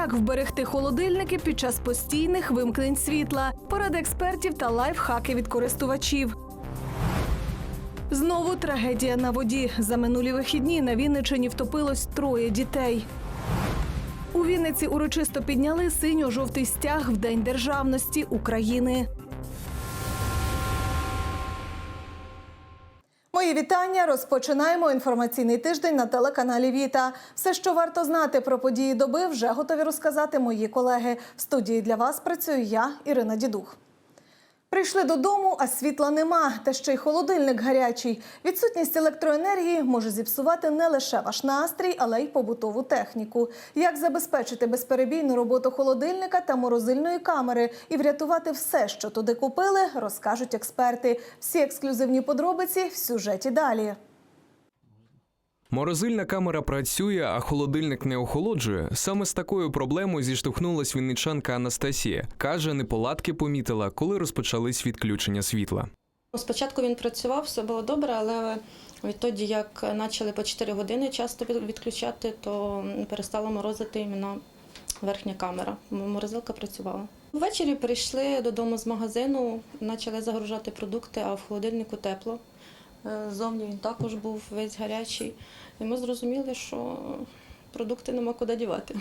Як вберегти холодильники під час постійних вимкнень світла? Поради експертів та лайфхаки від користувачів. Знову трагедія на воді. За минулі вихідні на Вінничині втопилось троє дітей. У Вінниці урочисто підняли синьо-жовтий стяг в День державності України. Мої вітання. Розпочинаємо інформаційний тиждень на телеканалі Віта. Все, що варто знати про події доби, вже готові розказати мої колеги. В студії для вас працюю я, Ірина Дідух. Прийшли додому, а світла нема, та ще й холодильник гарячий. Відсутність електроенергії може зіпсувати не лише ваш настрій, але й побутову техніку. Як забезпечити безперебійну роботу холодильника та морозильної камери і врятувати все, що туди купили, розкажуть експерти. Всі ексклюзивні подробиці в сюжеті далі. Морозильна камера працює, а холодильник не охолоджує. Саме з такою проблемою зіштовхнулась вінничанка Анастасія. Каже, неполадки помітила, коли розпочались відключення світла. Спочатку він працював, все було добре, але відтоді, як почали по 4 години часто відключати, то перестала морозити іменно верхня камера. Морозилка працювала. Ввечері прийшли додому з магазину, почали загружати продукти, а в холодильнику тепло. Е, Зовні він також був весь гарячий. І ми зрозуміли, що продукти нема куди дівати.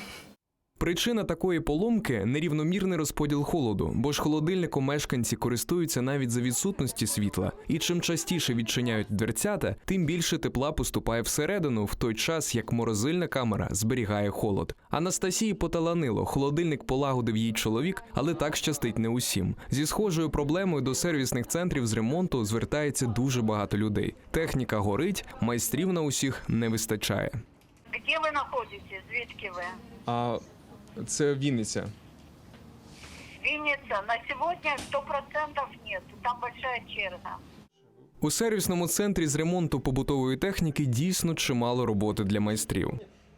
Причина такої поломки нерівномірний розподіл холоду, бо ж холодильником мешканці користуються навіть за відсутності світла. І чим частіше відчиняють дверцята, тим більше тепла поступає всередину, в той час як морозильна камера зберігає холод. Анастасії поталанило, холодильник полагодив їй чоловік, але так щастить не усім. Зі схожою проблемою до сервісних центрів з ремонту звертається дуже багато людей. Техніка горить, майстрів на усіх не вистачає. Где вы находитесь? Звідки ви? А це Вінниця. Винница. На сегодня 100% нет. Там большая черга. У сервісному центрі з ремонту побутової техніки дійсно чимало роботи для майстрів.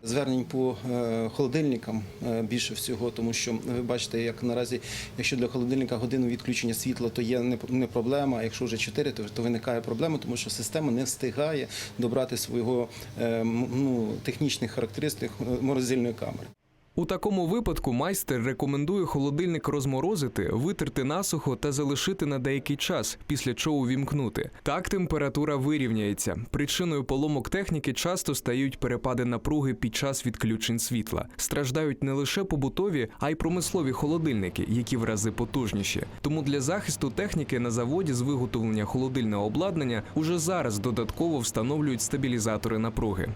Звернень по е, холодильникам е, більше всього, тому що ви бачите, як наразі, якщо для холодильника годину відключення світла, то є не, не проблема. А якщо вже 4, то, то виникає проблема, тому що система не встигає добрати свого е, ну, технічних характеристик е, морозильної камери. У такому випадку майстер рекомендує холодильник розморозити, витерти насухо та залишити на деякий час, після чого вімкнути. Так температура вирівняється. Причиною поломок техніки часто стають перепади напруги під час відключень світла. Страждають не лише побутові, а й промислові холодильники, які в рази потужніші. Тому для захисту техніки на заводі з виготовлення холодильного обладнання уже зараз додатково встановлюють стабілізатори напруги.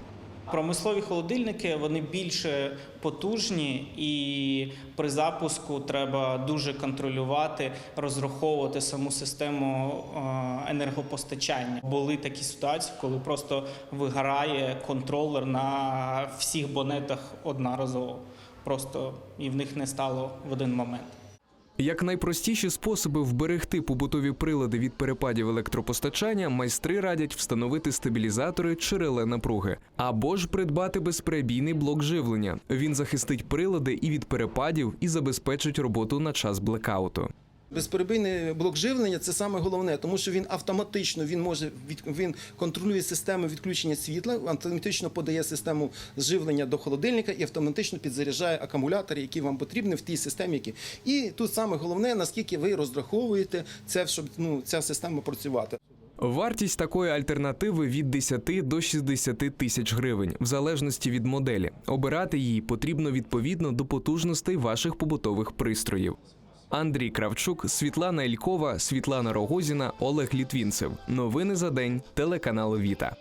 Промислові холодильники вони більше потужні, і при запуску треба дуже контролювати, розраховувати саму систему е, енергопостачання. Були такі ситуації, коли просто вигорає контролер на всіх бонетах одноразово. Просто і в них не стало в один момент. Як найпростіші способи вберегти побутові прилади від перепадів електропостачання, майстри радять встановити стабілізатори чи реле напруги, або ж придбати безперебійний блок живлення. Він захистить прилади і від перепадів, і забезпечить роботу на час блекауту. Безперебійний блок живлення це саме головне, тому що він автоматично він може він контролює систему відключення світла, автоматично подає систему живлення до холодильника і автоматично підзаряджає акумулятори, які вам потрібні в тій системі. Які і тут саме головне, наскільки ви розраховуєте це, щоб ну ця система працювати. Вартість такої альтернативи від 10 до 60 тисяч гривень, в залежності від моделі. Обирати її потрібно відповідно до потужностей ваших побутових пристроїв. Андрій Кравчук, Світлана Ількова, Світлана Рогозіна, Олег Літвінцев. Новини за день. Телеканал Віта.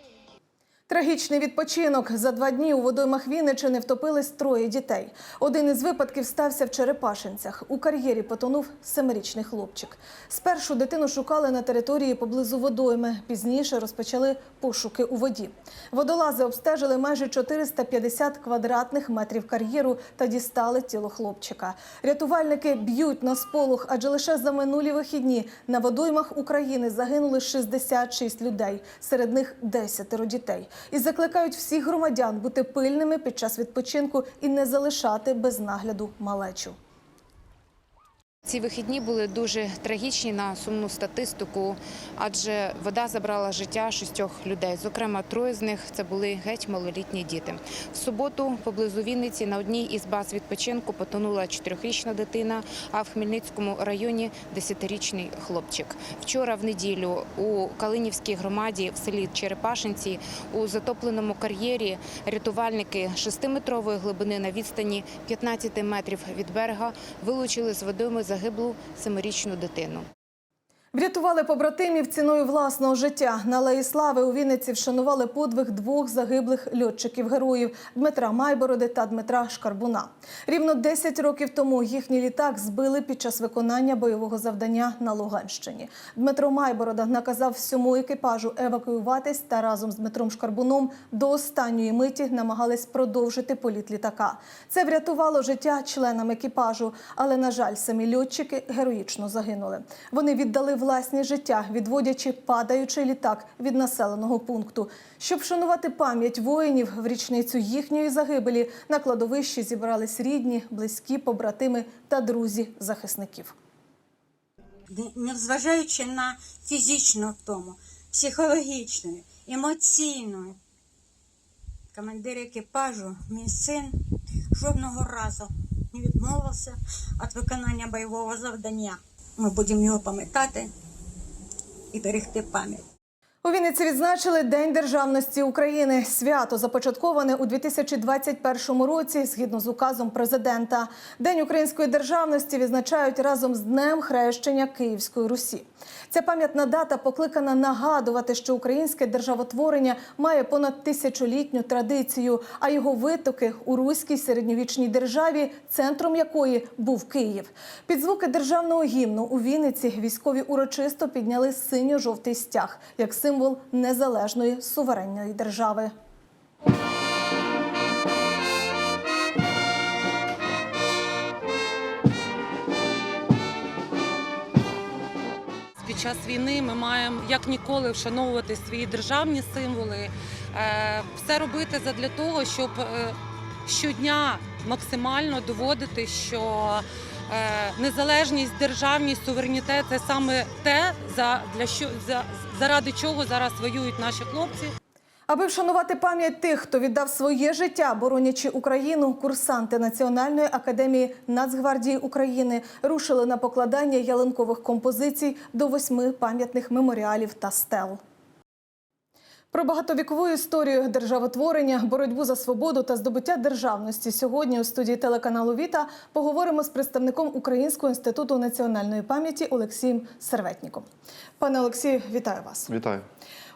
Трагічний відпочинок. За два дні у водоймах Вінничини втопились троє дітей. Один із випадків стався в Черепашинцях. У кар'єрі потонув семирічний хлопчик. Спершу дитину шукали на території поблизу водойми. Пізніше розпочали пошуки у воді. Водолази обстежили майже 450 квадратних метрів кар'єру та дістали тіло хлопчика. Рятувальники б'ють на сполох, адже лише за минулі вихідні на водоймах України загинули 66 людей, серед них 10 дітей. І закликають всіх громадян бути пильними під час відпочинку і не залишати без нагляду малечу. Ці вихідні були дуже трагічні на сумну статистику, адже вода забрала життя шістьох людей. Зокрема, троє з них це були геть малолітні діти. В суботу поблизу Вінниці на одній із баз відпочинку потонула чотирьохрічна дитина, а в Хмельницькому районі десятирічний хлопчик. Вчора в неділю у Калинівській громаді в селі Черепашинці у затопленому кар'єрі рятувальники шестиметрової глибини на відстані 15 метрів від берега вилучили з водойми загиблу семирічну дитину. Врятували побратимів ціною власного життя. На Алеї Слави у Вінниці вшанували подвиг двох загиблих льотчиків-героїв Дмитра Майбороди та Дмитра Шкарбуна. Рівно 10 років тому їхній літак збили під час виконання бойового завдання на Луганщині. Дмитро Майборода наказав всьому екіпажу евакуюватись та разом з Дмитром Шкарбуном до останньої миті намагались продовжити політ літака. Це врятувало життя членам екіпажу, але на жаль, самі льотчики героїчно загинули. Вони віддали власні життя, відводячи падаючий літак від населеного пункту. Щоб вшанувати пам'ять воїнів в річницю їхньої загибелі, на кладовищі зібрались рідні, близькі, побратими та друзі захисників. незважаючи на фізичну втому, психологічну, емоційну. Командир екіпажу, мій син, жодного разу не відмовився від виконання бойового завдання. Ми будемо його пам'ятати і берегти пам'ять. У Вінниці відзначили День державності України. Свято започатковане у 2021 році згідно з указом президента. День української державності відзначають разом з Днем хрещення Київської Русі. Ця пам'ятна дата покликана нагадувати, що українське державотворення має понад тисячолітню традицію, а його витоки у руській середньовічній державі, центром якої був Київ. Під звуки державного гімну у Вінниці військові урочисто підняли синьо-жовтий стяг як символ незалежної суверенної держави. Під час війни ми маємо як ніколи вшановувати свої державні символи, е, все робити задля того, щоб е, щодня максимально доводити, що незалежність, державність, суверенітет це саме те, за для що за заради чого зараз воюють наші хлопці. Аби вшанувати пам'ять тих, хто віддав своє життя, боронячи Україну, курсанти Національної академії Нацгвардії України рушили на покладання ялинкових композицій до восьми пам'ятних меморіалів та стел. Про багатовікову історію державотворення, боротьбу за свободу та здобуття державності сьогодні у студії телеканалу Віта поговоримо з представником Українського інституту національної пам'яті Олексієм Серветніком. Пане Олексію, вітаю вас. Вітаю.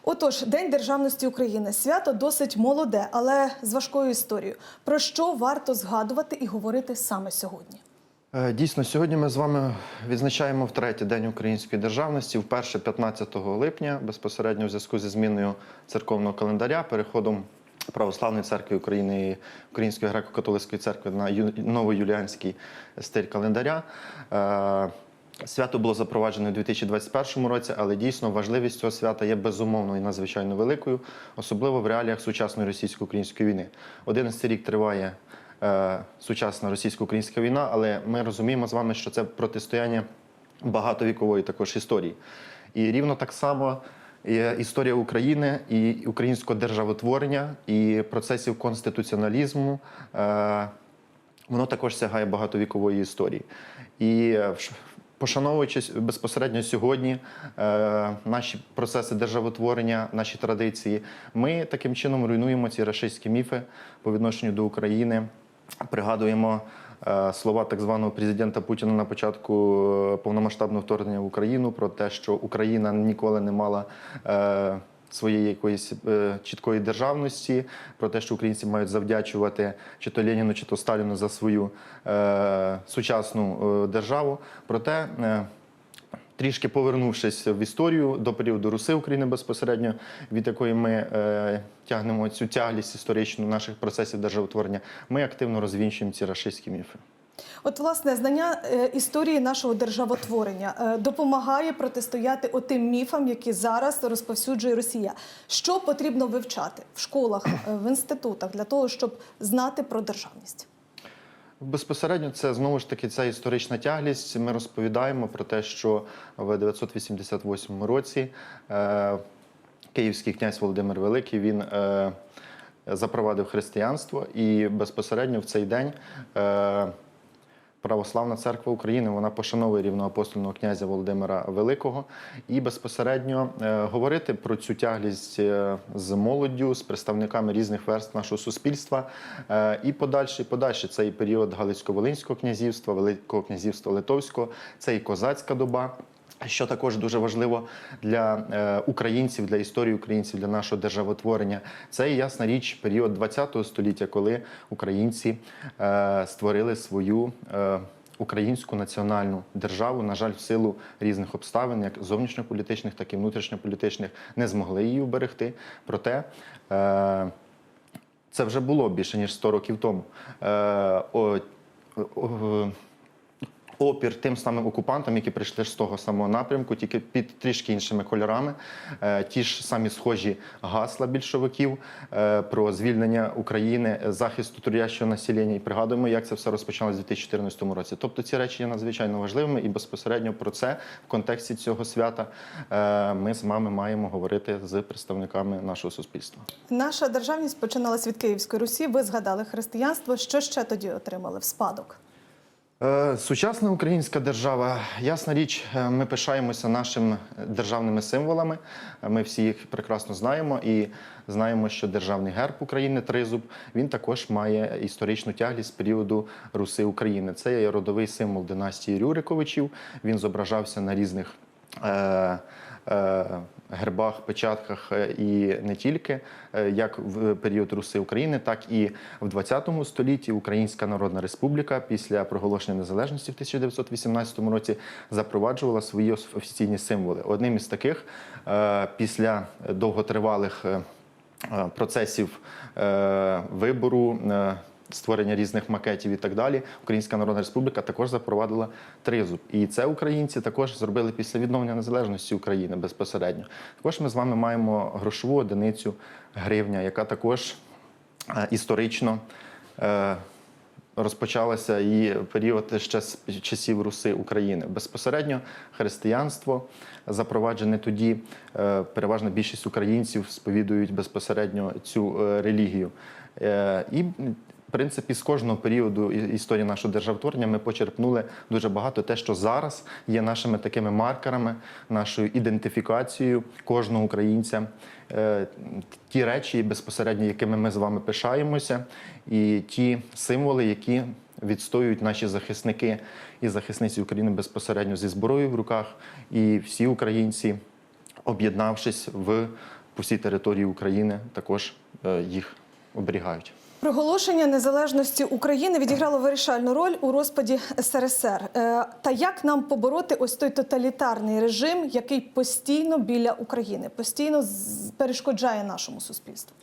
Отож, День державності України свято досить молоде, але з важкою історією. Про що варто згадувати і говорити саме сьогодні? Е, Дійсно, сьогодні ми з вами відзначаємо втретє День української державності, вперше 15 липня, безпосередньо в зв'язку зі зміною церковного календаря, переходом Православної церкви України Української греко-католицької церкви на новоюліанський стиль календаря. Е, Свято було запроваджено у 2021 році, але дійсно важливість цього свята є безумовно і надзвичайно великою, особливо в реаліях сучасної російсько-української війни. 11 рік триває сучасна російсько-українська війна, але ми розуміємо з вами, що це протистояння багатовікової також історії. І рівно так само історія України і українського державотворення, і процесів конституціоналізму. Е, воно також сягає багатовікової історії. І е, вш- пошановуючи с- безпосередньо сьогодні е, наші процеси державотворення, наші традиції, ми таким чином руйнуємо ці рашистські міфи по відношенню до України. Пригадуємо е, слова так званого президента Путіна на початку е, повномасштабного вторгнення в Україну про те, що Україна ніколи не мала. е, Своєї якоїсь е, чіткої державності, про те, що українці мають завдячувати чи то Леніну, чи то Сталіну за свою е, сучасну е, державу. Проте, е, трішки повернувшись в історію до періоду Руси України безпосередньо, від якої ми е, тягнемо цю тяглість історичну наших процесів державотворення, ми активно розвінчуємо ці рашистські міфи. От, власне, знання е, історії нашого державотворення е, допомагає протистояти отим міфам, які зараз розповсюджує Росія. Що потрібно вивчати в школах, е, в інститутах для того, щоб знати про державність? Безпосередньо це знову ж таки ця історична тяглість. Ми розповідаємо про те, що в 988 році е, київський князь Володимир Великий він е, запровадив християнство, і безпосередньо в цей день. Е, Православна церква України вона пошановує рівноапостольного князя Володимира Великого і безпосередньо е, говорити про цю тяглість е, з молоддю, з представниками різних верств нашого суспільства. Е, і подальше подальший цей період Галицько-Волинського князівства, Великого князівства Литовського, це і козацька доба. Що також дуже важливо для е, українців, для історії українців, для нашого державотворення, це ясна річ період ХХ століття, коли українці е, створили свою е, українську національну державу. На жаль, в силу різних обставин, як зовнішньополітичних, так і внутрішньополітичних, не змогли її вберегти. Проте це вже було більше ніж 100 років тому. Опір тим самим окупантам, які прийшли з того самого напрямку, тільки під трішки іншими кольорами. Е, Ті ж самі схожі гасла більшовиків е, про звільнення України, е, захист трудящого населення. І пригадуємо, як це все розпочалося в 2014 році. Тобто ці речі є надзвичайно важливими, і безпосередньо про це в контексті цього свята ми з вами маємо говорити з представниками нашого суспільства. Наша державність починалась від Київської Русі. Ви згадали християнство. Що ще тоді отримали в спадок? Е, Сучасна українська держава, ясна річ, е, ми пишаємося нашими державними символами. Е, Ми всі їх прекрасно знаємо і знаємо, що державний герб України тризуб він також має історичну тяглість з періоду Руси України. Це є родовий символ династії Рюриковичів. Він зображався на різних. Е, Гербах, печатках е, і не тільки е, як в період Руси України, так і в 20 столітті Українська Народна Республіка після проголошення незалежності в 1918 році запроваджувала свої офіційні символи. Одним із таких е, після довготривалих процесів вибору. е, Створення різних макетів і так далі, Українська Народна Республіка також запровадила тризуб. І це українці також зробили після відновлення незалежності України безпосередньо. Також ми з вами маємо грошову одиницю гривня, яка також е, історично е, розпочалася і період ще з часів Руси України. Безпосередньо християнство запроваджене тоді. е, Переважна більшість українців сповідують безпосередньо цю релігію. І принципі, з кожного періоду історії нашого державотворення ми почерпнули дуже багато те, що зараз є нашими такими маркерами, нашою ідентифікацією кожного українця. Е, Ті речі, безпосередньо, якими ми з вами пишаємося, і ті символи, які відстоюють наші захисники і захисниці України безпосередньо зі зброєю в руках, і всі українці, об'єднавшись в по всій території України, також е, їх оберігають. Проголошення незалежності України відіграло вирішальну роль у розпаді СРСР. Е, Та як нам побороти ось той тоталітарний режим, який постійно біля України, постійно перешкоджає нашому суспільству?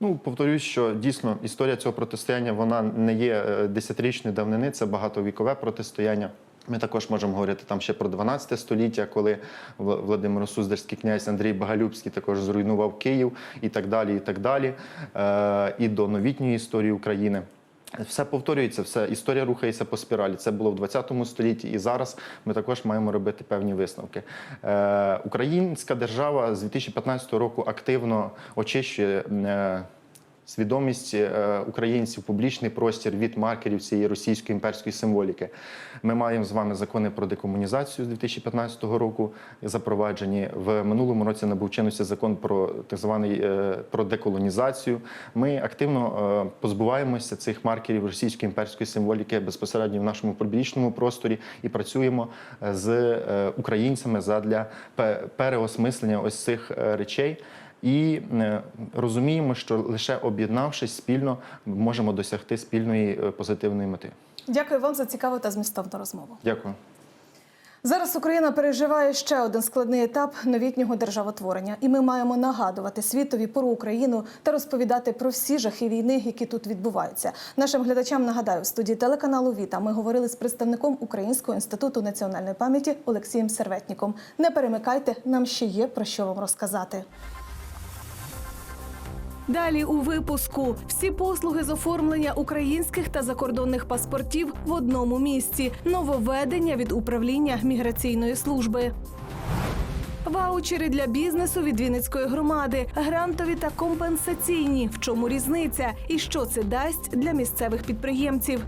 Ну, повторюсь, що дійсно історія цього протистояння вона не є е, десятирічної давнини, це багатовікове протистояння. Ми також можемо говорити там ще про 12 століття, коли Вла- Владимир Суздальський князь Андрій Боголюбський також зруйнував Київ і так далі. І так далі. Е, і до новітньої історії України. Все повторюється, все історія рухається по спіралі. Це було в 20 столітті, і зараз ми також маємо робити певні висновки. Е, українська держава з 2015 року активно очищує. Е, Свідомість е, українців, публічний простір від маркерів цієї російської імперської символіки. Ми маємо з вами закони про декомунізацію з 2015 року запроваджені. В минулому році набув чинності закон про так званий е, про деколонізацію. Ми активно е, позбуваємося цих маркерів російської імперської символіки безпосередньо в нашому публічному просторі і працюємо з українцями задля пе- переосмислення ось цих речей. І е, розуміємо, що лише об'єднавшись спільно, можемо досягти спільної е, позитивної мети. Дякую вам за цікаву та змістовну розмову. Дякую. Зараз Україна переживає ще один складний етап новітнього державотворення, і ми маємо нагадувати світові про Україну та розповідати про всі жахи війни, які тут відбуваються. Нашим глядачам нагадаю, в студії телеканалу Віта ми говорили з представником Українського інституту національної пам'яті Олексієм Серветніком. Не перемикайте, нам ще є про що вам розказати. Далі у випуску всі послуги з оформлення українських та закордонних паспортів в одному місці. Нововведення від управління міграційної служби. Ваучери для бізнесу від Вінницької громади, грантові та компенсаційні. В чому різниця і що це дасть для місцевих підприємців?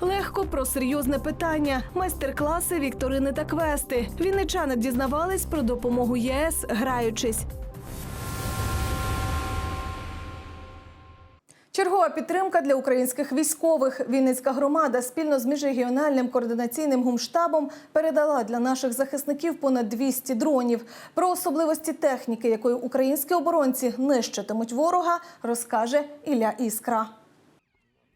Легко про серйозне питання, майстер-класи, вікторини та квести. Вінничани дізнавались про допомогу ЄС, граючись. Чергова підтримка для українських військових. Вінницька громада спільно з міжрегіональним координаційним гумштабом передала для наших захисників понад 200 дронів. Про особливості техніки, якою українські оборонці нищитимуть ворога, розкаже Ілля Іскра.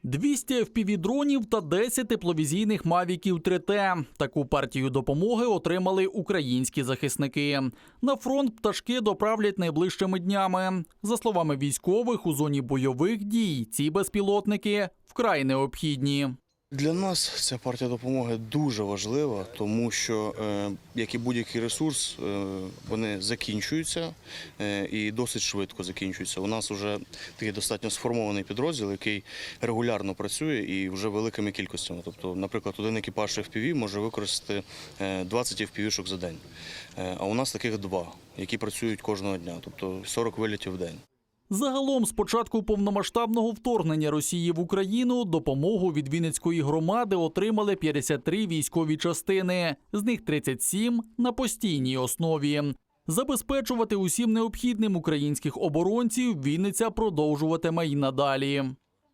200 FPV-дронів та 10 тепловізійних мавіків 3T. Таку партію допомоги отримали українські захисники. На фронт пташки доправлять найближчими днями. За словами військових, у зоні бойових дій ці безпілотники вкрай необхідні. Для нас ця партія допомоги дуже важлива, тому що, е, як і будь-який ресурс, е, вони закінчуються е, і досить швидко закінчуються. У нас вже такий достатньо сформований підрозділ, який регулярно працює і вже великими кількостями. Тобто, наприклад, один екіпаж FPV може використати е, 20 FPV-шок за день. А у нас таких два, які працюють кожного дня, тобто 40 вилітів в день. Загалом, з початку повномасштабного вторгнення Росії в Україну, допомогу від Вінницької громади отримали 53 військові частини, з них 37 на постійній основі. Забезпечувати усім необхідним українських оборонців Вінниця продовжуватиме й надалі.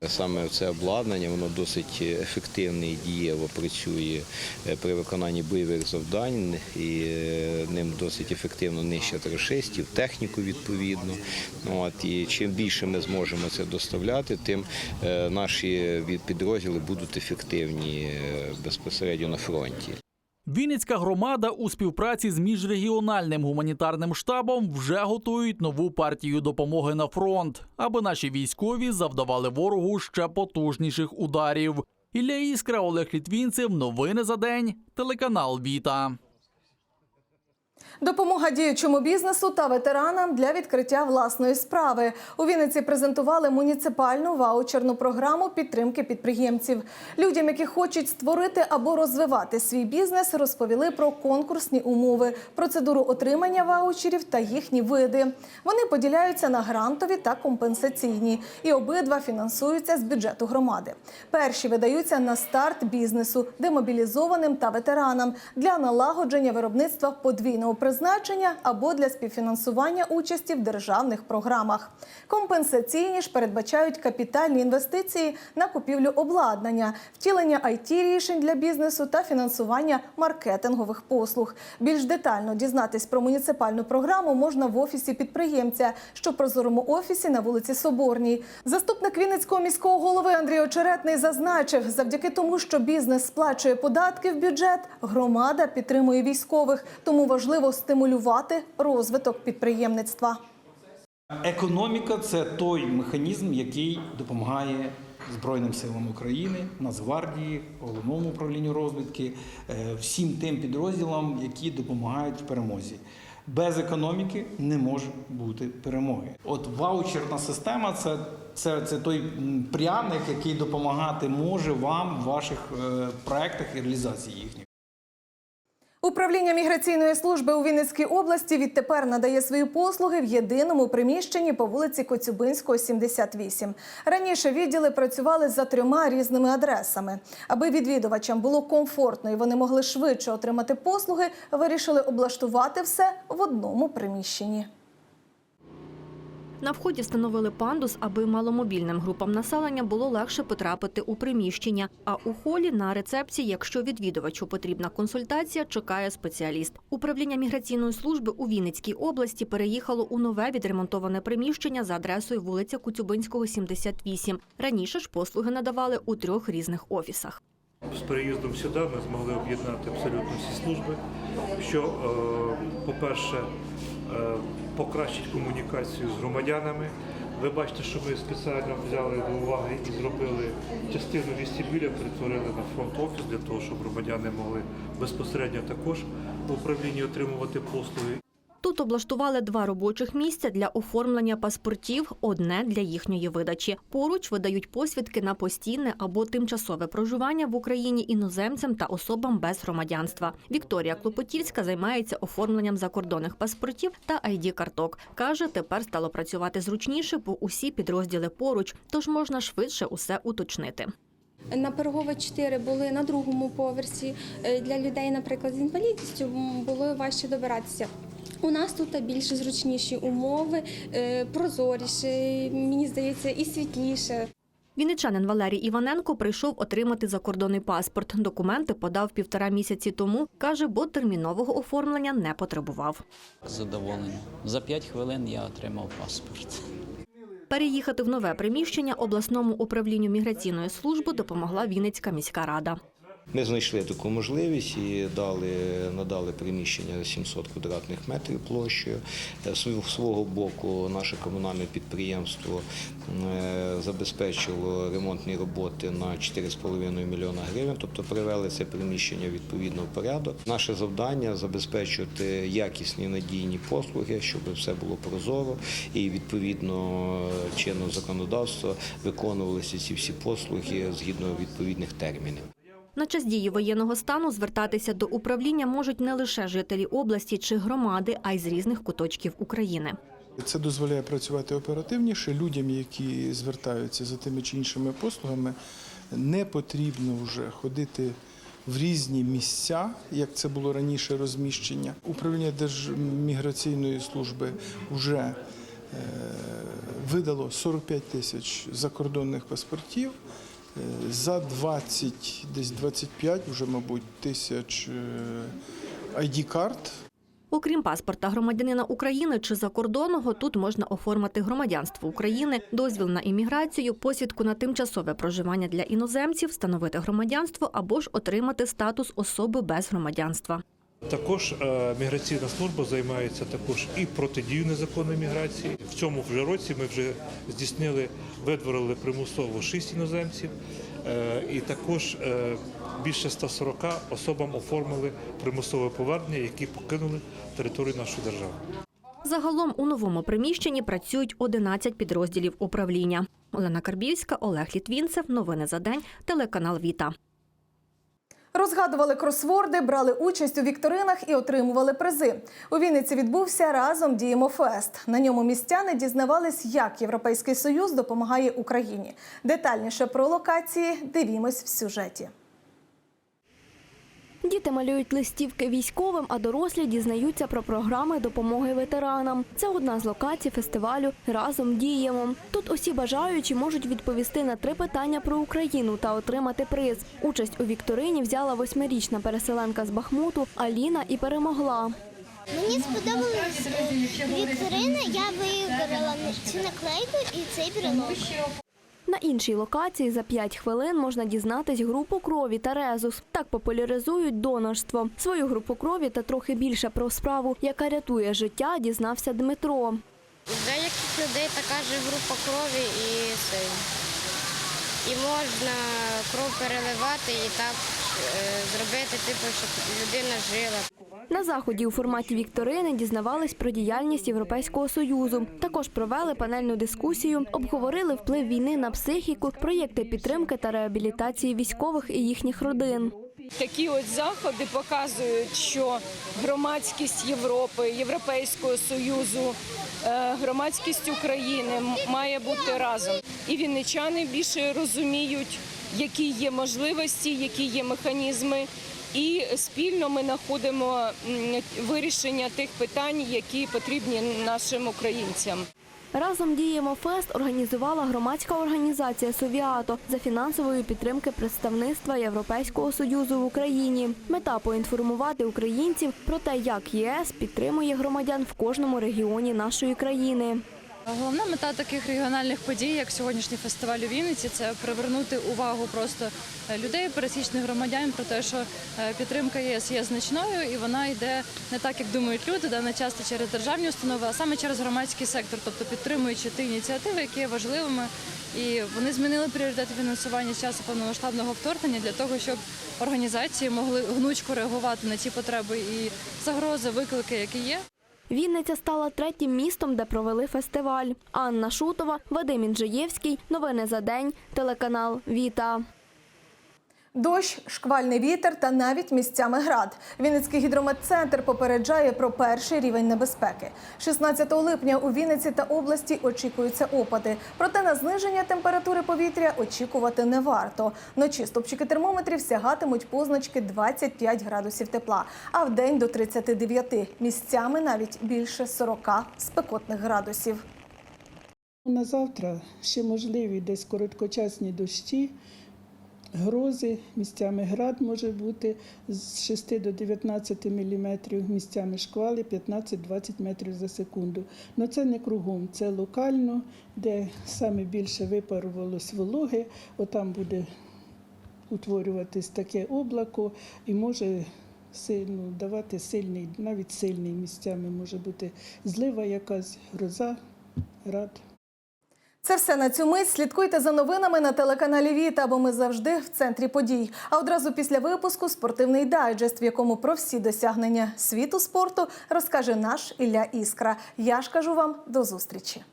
Саме це обладнання, воно досить ефективно і дієво працює е, при виконанні бойових завдань, і е, ним досить ефективно нищать рашистів, техніку відповідно. От, і чим більше ми зможемо це доставляти, тим е, наші підрозділи будуть ефективні е, безпосередньо на фронті. Вінницька громада у співпраці з міжрегіональним гуманітарним штабом вже готують нову партію допомоги на фронт, аби наші військові завдавали ворогу ще потужніших ударів. Ілля Іскра, Олег Літвінцев. Новини за день. Телеканал Віта. Допомога діючому бізнесу та ветеранам для відкриття власної справи. У Вінниці презентували муніципальну ваучерну програму підтримки підприємців. Людям, які хочуть створити або розвивати свій бізнес, розповіли про конкурсні умови, процедуру отримання ваучерів та їхні види. Вони поділяються на грантові та компенсаційні, і обидва фінансуються з бюджету громади. Перші видаються на старт бізнесу демобілізованим та ветеранам для налагодження виробництва подвійного призначення або для співфінансування участі в державних програмах. Компенсаційні ж передбачають капітальні інвестиції на купівлю обладнання, втілення it рішень для бізнесу та фінансування маркетингових послуг. Більш детально дізнатись про муніципальну програму можна в офісі підприємця, що в прозорому офісі на вулиці Соборній. Заступник Вінницького міського голови Андрій Очеретний зазначив, завдяки тому, що бізнес сплачує податки в бюджет, громада підтримує військових, тому важливо стимулювати розвиток підприємництва. Економіка це той механізм, який допомагає Збройним силам України, Нацгвардії, головному управлінню розвідки, е, всім тим підрозділам, які допомагають в перемозі. Без економіки не може бути перемоги. От ваучерна система це, це, це той пряник, який допомагати може вам в ваших е, проектах і реалізації їхніх. Управління міграційної служби у Вінницькій області відтепер надає свої послуги в єдиному приміщенні по вулиці Коцюбинського, 78. Раніше відділи працювали за трьома різними адресами. Аби відвідувачам було комфортно і вони могли швидше отримати послуги, вирішили облаштувати все в одному приміщенні. На вході встановили пандус, аби маломобільним групам населення було легше потрапити у приміщення. А у холі на рецепції, якщо відвідувачу потрібна консультація, чекає спеціаліст. Управління міграційної служби у Вінницькій області переїхало у нове відремонтоване приміщення за адресою вулиця Куцюбинського, 78. Раніше ж послуги надавали у трьох різних офісах. З переїздом сюди ми змогли об'єднати абсолютно всі служби, що, е, по-перше, покращить комунікацію з громадянами. Ви бачите, що ми спеціально взяли до уваги і зробили частину вістібіля, перетворили на фронт-офіс для того, щоб громадяни могли безпосередньо також в управлінні отримувати послуги. Тут облаштували два робочих місця для оформлення паспортів, одне для їхньої видачі. Поруч видають посвідки на постійне або тимчасове проживання в Україні іноземцям та особам без громадянства. Вікторія Клопотівська займається оформленням закордонних паспортів та id карток Каже, тепер стало працювати зручніше, бо усі підрозділи поруч, тож можна швидше усе уточнити. На Пирогова 4 були на другому поверсі. Е, Для людей, наприклад, з інвалідністю було важче добиратися. У нас тут більш зручніші умови, е, прозоріше, мені здається, і світліше. Вінничанин Валерій Іваненко прийшов отримати закордонний паспорт. Документи подав півтора місяці тому. Каже, бо термінового оформлення не потребував. Задоволений. За 5 хвилин я отримав паспорт. Переїхати в нове приміщення обласному управлінню міграційної служби допомогла Вінницька міська рада. Ми знайшли таку можливість і дали, надали приміщення 700 квадратних метрів площею. Е, З свого боку наше комунальне підприємство е, забезпечило ремонтні роботи на 4,5 мільйона гривень, тобто привели це приміщення відповідно в порядок. Наше завдання забезпечувати якісні надійні послуги, щоб все було прозоро і відповідно чинного законодавства виконувалися ці всі послуги згідно відповідних термінів. На час дії воєнного стану звертатися до управління можуть не лише жителі області чи громади, а й з різних куточків України. Це дозволяє працювати оперативніше. Людям, які звертаються за тими чи іншими послугами, не потрібно вже ходити в різні місця, як це було раніше розміщення. Управління Держміграційної служби вже е, видало 45 тисяч закордонних паспортів. Е, За 20, десь 25, вже, мабуть, тисяч ID-карт Окрім паспорта громадянина України чи закордонного, тут можна оформити громадянство України, дозвіл на імміграцію, посвідку на тимчасове проживання для іноземців, встановити громадянство або ж отримати статус особи без громадянства. Також е, міграційна служба займається також і протидією незаконної міграції. В цьому вже році ми вже здійснили, видворили примусово 6 іноземців, е, і також е, більше 140 особам оформили примусове повернення, які покинули територію нашої держави. Загалом у новому приміщенні працюють 11 підрозділів управління. Олена Карбівська, Олег Літвінцев. Новини за день. Телеканал Віта. Розгадували кросворди, брали участь у вікторинах і отримували призи. У Вінниці відбувся разом Діємо Фест. На ньому містяни дізнавались, як Європейський Союз допомагає Україні. Детальніше про локації дивімось в сюжеті. Діти малюють листівки військовим, а дорослі дізнаються про програми допомоги ветеранам. Це одна з локацій фестивалю Разом діємо. Тут усі бажаючі можуть відповісти на три питання про Україну та отримати приз. Участь у вікторині взяла восьмирічна переселенка з Бахмуту Аліна і перемогла. Мені сподобалась вікторина, я виграла цю наклейку і цей брелок. На іншій локації за 5 хвилин можна дізнатись групу крові та резус. Так популяризують донорство. Свою групу крові та трохи більше про справу, яка рятує життя, дізнався Дмитро. У деяких людей така ж група крові і. І можна кров переливати і так зробити, типу, щоб людина жила. На заході у форматі вікторини дізнавались про діяльність Європейського союзу. Також провели панельну дискусію, обговорили вплив війни на психіку, проєкти підтримки та реабілітації військових і їхніх родин. Такі от заходи показують, що громадськість Європи, Європейського союзу, е, громадськість України має бути разом. І вінничани більше розуміють, які є можливості, які є механізми. І спільно ми знаходимо вирішення тих питань, які потрібні нашим українцям. Разом діємо фест організувала громадська організація Совіато за фінансової підтримки представництва Європейського союзу в Україні. Мета поінформувати українців про те, як ЄС підтримує громадян в кожному регіоні нашої країни. Головна мета таких регіональних подій, як сьогоднішній фестиваль у Вінниці, це привернути увагу просто е, людей, пересічних громадян про те, що е, підтримка ЄС є значною і вона йде не так, як думають люди, да не часто через державні установи, а саме через громадський сектор, тобто підтримуючи ті ініціативи, які є важливими. І вони змінили пріоритети фінансування з часу повномасштабного вторгнення для того, щоб організації могли гнучко реагувати на ті потреби і загрози, виклики, які є. Вінниця стала третім містом, де провели фестиваль. Анна Шутова, Вадим Інжиєвський. Новини за день. Телеканал Віта. Дощ, шквальний вітер та навіть місцями град. Вінницький гідрометцентр попереджає про перший рівень небезпеки. 16 липня у Вінниці та області очікуються опади. Проте на зниження температури повітря очікувати не варто. Ночі стопчики термометрів сягатимуть позначки 25 градусів тепла, а в день до 39. Місцями навіть більше 40 спекотних градусів. На завтра ще можливі десь короткочасні дощі, грози, місцями град може бути з 6 до 19 мм, місцями шквали 15-20 метрів за секунду. Але це не кругом, це локально, де саме більше випарувалось вологи, отам буде утворюватись таке облако і може сильно давати сильний, навіть сильний місцями може бути злива якась, гроза, град. Це все на цю мить. Слідкуйте за новинами на телеканалі Віта, бо ми завжди в центрі подій. А одразу після випуску спортивний дайджест, в якому про всі досягнення світу спорту розкаже наш Ілля Іскра. Я ж кажу вам до зустрічі.